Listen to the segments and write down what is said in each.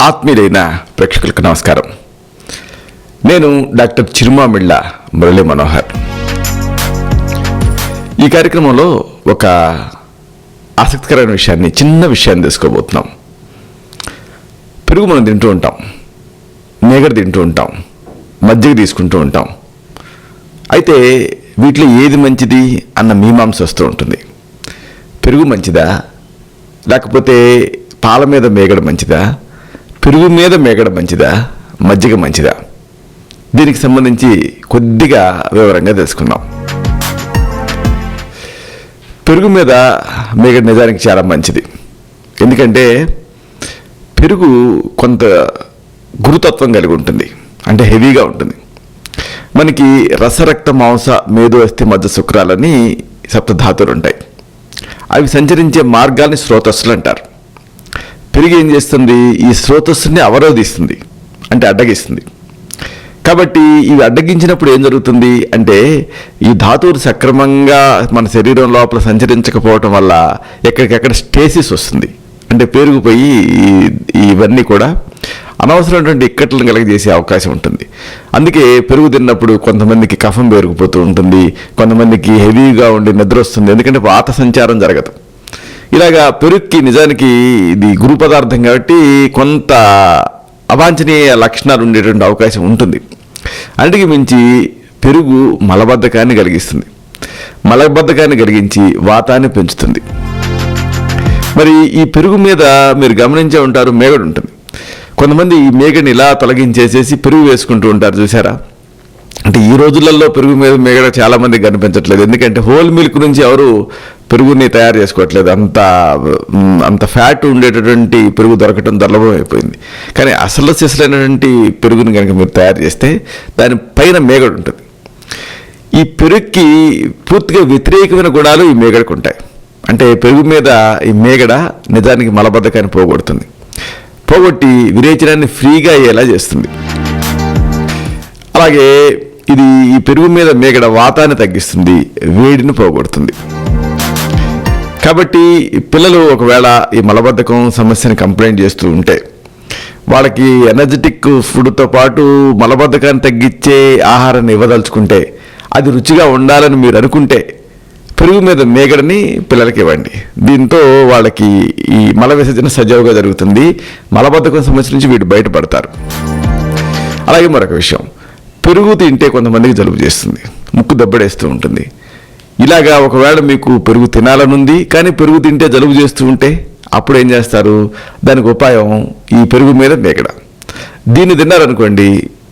ఆత్మీయులైన ప్రేక్షకులకు నమస్కారం. నేను డాక్టర్ చిరుమామిళ్ళ మురళీ మనోహర్. ఈ కార్యక్రమంలో ఒక ఆసక్తికరమైన విషయాన్ని చిన్న విషయాన్ని తెలుసుకోబోతున్నాం. పెరుగు మనం తింటూ ఉంటాం. మేగడ తింటూ ఉంటాం. మజ్జిగ తీసుకుంటూ ఉంటాం. అయితే వీటిలో ఏది మంచిది అన్న మీమాంస వస్తూ ఉంటుంది. పెరుగు మంచిదా? లేకపోతే పాల మీద మేగడ మంచిదా? పెరుగు మీద మేకడ మంచిదా? మజ్జిగ మంచిదా? దీనికి సంబంధించి కొద్దిగా వివరంగా తెలుసుకుందాం. పెరుగు మీద మేకడ నిజానికి చాలా మంచిది. ఎందుకంటే పెరుగు కొంత గురుతత్వం కలిగి ఉంటుంది. అంటే హెవీగా ఉంటుంది. మనకి రసరక్త మాంస మేధో అస్థి మధ్య శుక్రాలని సప్తధాతులు ఉంటాయి. అవి సంచరించే మార్గాల్ని స్రోతస్సులు అంటారు. తిరిగి ఏం చేస్తుంది? ఈ స్రోతస్సుని అవరోధిస్తుంది అంటే అడ్డగిస్తుంది. కాబట్టి ఇవి అడ్డగించినప్పుడు ఏం జరుగుతుంది? అంటే ఈ ధాతువులు సక్రమంగా మన శరీరం లోపల సంచరించకపోవటం వల్ల ఎక్కడికెక్కడ స్టేసిస్ వస్తుంది. అంటే పేరుకుపోయి ఈ- ఇవన్నీ కూడా అనవసరమైనటువంటి ఇక్కట్లను కలగజేసే అవకాశం ఉంటుంది. అందుకే పెరుగు తిన్నప్పుడు కొంతమందికి కఫం పేరుకుపోతూ ఉంటుంది. కొంతమందికి హెవీగా ఉండి నిద్ర వస్తుంది. ఎందుకంటే పాత సంచారం జరగదు. ఇలాగా పెరుగుకి నిజానికి ఇది గురు పదార్థం కాబట్టి కొంత అవాంఛనీయ లక్షణాలు ఉండేటువంటి అవకాశం ఉంటుంది. అన్నిటికి మించి పెరుగు మలబద్ధకాన్ని కలిగిస్తుంది. మలబద్ధకాన్ని కలిగించి వాతాన్ని పెంచుతుంది. మరి ఈ పెరుగు మీద మీరు గమనించే ఉంటారు మేగడు ఉంటుంది. కొంతమంది ఈ మేగని ఇలా తొలగించేసేసి పెరుగు వేసుకుంటూ ఉంటారు చూసారా అంటే ఈ రోజులలో పెరుగు మీద మేగడ చాలామంది కనిపించట్లేదు. ఎందుకంటే హోల్ మిల్క్ నుంచి ఎవరు పెరుగుని తయారు చేసుకోవట్లేదు. అంత అంత ఫ్యాట్ ఉండేటటువంటి పెరుగు దొరకటం దుర్లభం అయిపోయింది. కానీ అసలు సిసలైనటువంటి పెరుగుని కనుక మీరు తయారు చేస్తే దాని పైన మేగడ ఉంటుంది. ఈ పెరుగుకి పూర్తిగా వ్యతిరేకమైన గుణాలు ఈ మేగడకు ఉంటాయి. అంటే పెరుగు మీద ఈ మేగడ నిజానికి మలబద్ధకాన్ని పోగొడుతుంది. పోగొట్టి విరేచనాన్ని ఫ్రీగా అయ్యేలా చేస్తుంది. అలాగే ఇది ఈ పెరుగు మీద మేగడ వాతాన్ని తగ్గిస్తుంది వేడిని పోగొడుతుంది. కాబట్టి పిల్లలు ఒకవేళ ఈ మలబద్ధకం సమస్యని కంప్లైంట్ చేస్తూ ఉంటే వాళ్ళకి ఎనర్జెటిక్ ఫుడ్తో పాటు మలబద్ధకాన్ని తగ్గించే ఆహారాన్ని ఇవ్వదలుచుకుంటే అది రుచిగా ఉండాలని మీరు అనుకుంటే పెరుగు మీద మేగడని పిల్లలకి ఇవ్వండి. దీంతో వాళ్ళకి ఈ మల విసర్జన సజావుగా జరుగుతుంది. మలబద్ధకం సమస్య నుంచి వీడు బయటపడతారు. అలాగే మరొక విషయం. పెరుగు తింటే కొంతమందికి జలుబు చేస్తుంది ముక్కు దెబ్బడేస్తూ ఉంటుంది. ఇలాగా ఒకవేళ మీకు పెరుగు తినాలనుంది కానీ పెరుగు తింటే జలుబు చేస్తూ ఉంటే అప్పుడు ఏం చేస్తారు? దానికి ఉపాయం ఈ పెరుగు మీద మేకడ. దీన్ని తిన్నారనుకోండి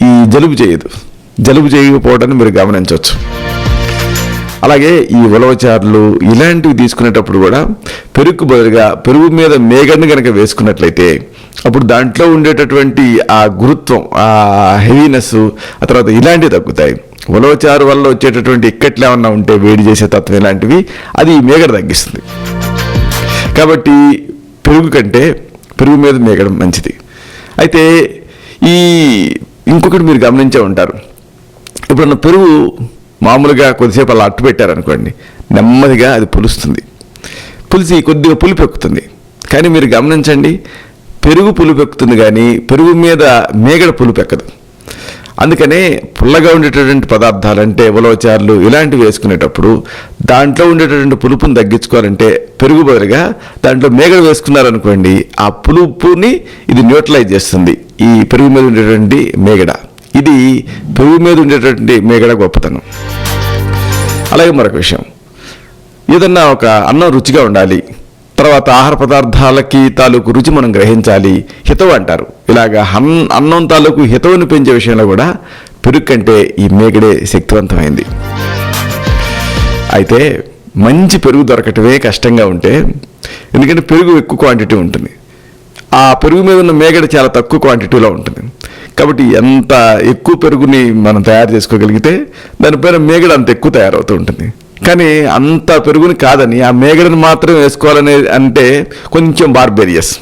ఈ జలుబు చేయదు. జలుబు చేయకపోవడాన్ని మీరు గమనించవచ్చు. అలాగే ఈ ఉలవచారులు ఇలాంటివి తీసుకునేటప్పుడు కూడా పెరుగుకు బదులుగా పెరుగు మీద మేగడ్ని కనుక వేసుకున్నట్లయితే అప్పుడు దాంట్లో ఉండేటటువంటి ఆ గురుత్వం ఆ హెవీనెస్ ఆ తర్వాత ఇలాంటివి తగ్గుతాయి. ఉలవచారు వల్ల వచ్చేటటువంటి ఇక్కట్లు ఏమన్నా ఉంటే వేడి చేసే తత్వం ఇలాంటివి అది మేగడ తగ్గిస్తుంది. కాబట్టి పెరుగు కంటే పెరుగు మీద మేగడం మంచిది. అయితే ఈ ఇంకొకటి మీరు గమనించే ఉంటారు. ఇప్పుడున్న పెరుగు మామూలుగా కొద్దిసేపు అలా అట్టు పెట్టారనుకోండి నెమ్మదిగా అది పులుస్తుంది. పులిసి కొద్దిగా పులుపు ఎక్కుతుంది. కానీ మీరు గమనించండి పెరుగు పులుపు ఎక్కుతుంది కానీ పెరుగు మీద మేగడ పులుపు ఎక్కదు. అందుకనే పుల్లగా ఉండేటటువంటి పదార్థాలు అంటే ఉలవచారులు ఇలాంటివి వేసుకునేటప్పుడు దాంట్లో ఉండేటటువంటి పులుపుని తగ్గించుకోవాలంటే పెరుగు బదులుగా దాంట్లో మేగడ వేసుకున్నారనుకోండి ఆ పులుపుని ఇది న్యూట్రలైజ్ చేస్తుంది ఈ పెరుగు మీద ఉండేటువంటి మేగడ. ఇది పెరుగు మీద ఉండేటటువంటి మేగడ గొప్పతనం. అలాగే మరొక విషయం. ఏదన్నా ఒక అన్నం రుచిగా ఉండాలి తర్వాత ఆహార పదార్థాలకి తాలూకు రుచి మనం గ్రహించాలి. హితవు అంటారు. ఇలాగా హన్ అన్నం తాలూకు హితవును పెంచే విషయంలో కూడా పెరుగు కంటే ఈ మేగడే శక్తివంతమైంది. అయితే మంచి పెరుగు దొరకటమే కష్టంగా ఉంటే ఎందుకంటే పెరుగు ఎక్కువ క్వాంటిటీ ఉంటుంది. ఆ పెరుగు మీద ఉన్న మేగడ చాలా తక్కువ క్వాంటిటీలో ఉంటుంది. కాబట్టి ఎంత ఎక్కువ పెరుగుని మనం తయారు చేసుకోగలిగితే దానిపైన మేగడ అంత ఎక్కువ తయారవుతూ ఉంటుంది. కానీ అంత పెరుగుని కాదని ఆ మేగడని మాత్రం వేసుకోవాలనే అంటే కొంచెం బార్బేరియస్.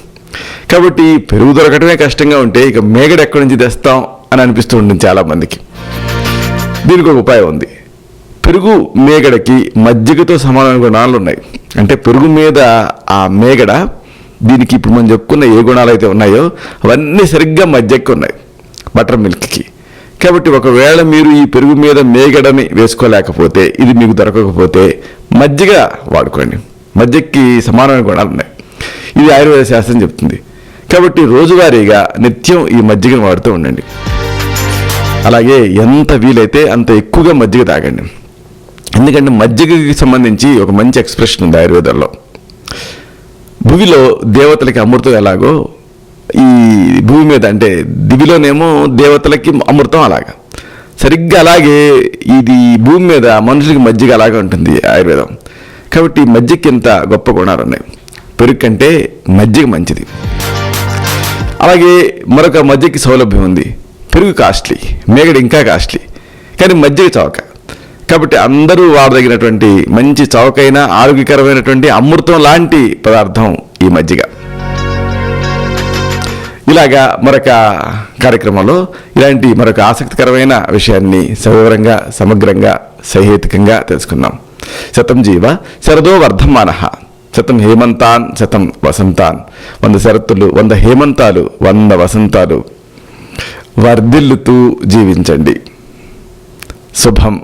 కాబట్టి పెరుగు దొరకటమే కష్టంగా ఉంటే ఇక మేగడ ఎక్కడి నుంచి తెస్తాం అని అనిపిస్తూ ఉంటుంది చాలామందికి. దీనికి ఒక ఉపాయం ఉంది. పెరుగు మేగడకి మజ్జిగతో సమానమైన గుణాలు ఉన్నాయి. అంటే పెరుగు మీద ఆ మేగడ దీనికి ఇప్పుడు మనం చెప్పుకున్న ఏ గుణాలు అయితే ఉన్నాయో అవన్నీ సరిగ్గా మధ్యకి ఉన్నాయి. Buttermilk. కాబట్టి ఒకవేళ మీరు ఈ పెరుగు మీద మేగడని వేసుకోలేకపోతే ఇది మీకు దొరకకపోతే మజ్జిగ వాడుకోండి. మజ్జిగకి సమానమైన గుణాలు ఉన్నాయి. ఇది ఆయుర్వేద శాస్త్రం చెప్తుంది. కాబట్టి రోజువారీగా నిత్యం ఈ మజ్జిగను వాడుతూ ఉండండి. అలాగే ఎంత వీలైతే అంత ఎక్కువగా మజ్జిగ తాగండి. ఎందుకంటే మజ్జిగకి సంబంధించి ఒక మంచి ఎక్స్ప్రెషన్ ఉంది ఆయుర్వేదంలో. భూమిలో దేవతలకి అమృతం ఎలాగో ఈ భూమి మీద అంటే దివిలోనేమో దేవతలకి అమృతం అలాగా. సరిగ్గా అలాగే ఇది భూమి మీద మనుషులకి మజ్జిగ అలాగే ఉంటుంది ఆయుర్వేదం. కాబట్టి మజ్జిగకి ఇంత గొప్ప గుణాలు ఉన్నాయి? పెరుగు కంటే మజ్జిగ మంచిది. అలాగే మరొక మజ్జిగకి సౌలభ్యం ఉంది. పెరుగు కాస్ట్లీ మేగడ ఇంకా కాస్ట్లీ. కానీ మజ్జిగ చౌక. కాబట్టి అందరూ వాడదగినటువంటి మంచి చౌకైన ఆరోగ్యకరమైనటువంటి అమృతం లాంటి పదార్థం ఈ మజ్జిగ. ఇలాగా మరొక కార్యక్రమంలో ఇలాంటి మరొక ఆసక్తికరమైన విషయాన్ని సవివరంగా సమగ్రంగా సహేతుకంగా తెలుసుకుందాం. శతం జీవ శరదో వర్ధమాన. శతం హేమంతాన్ శతం వసంతాన్. వంద శరత్తులు వంద హేమంతాలు వంద వసంతాలు. వర్ధిల్లుతూ జీవించండి. శుభం.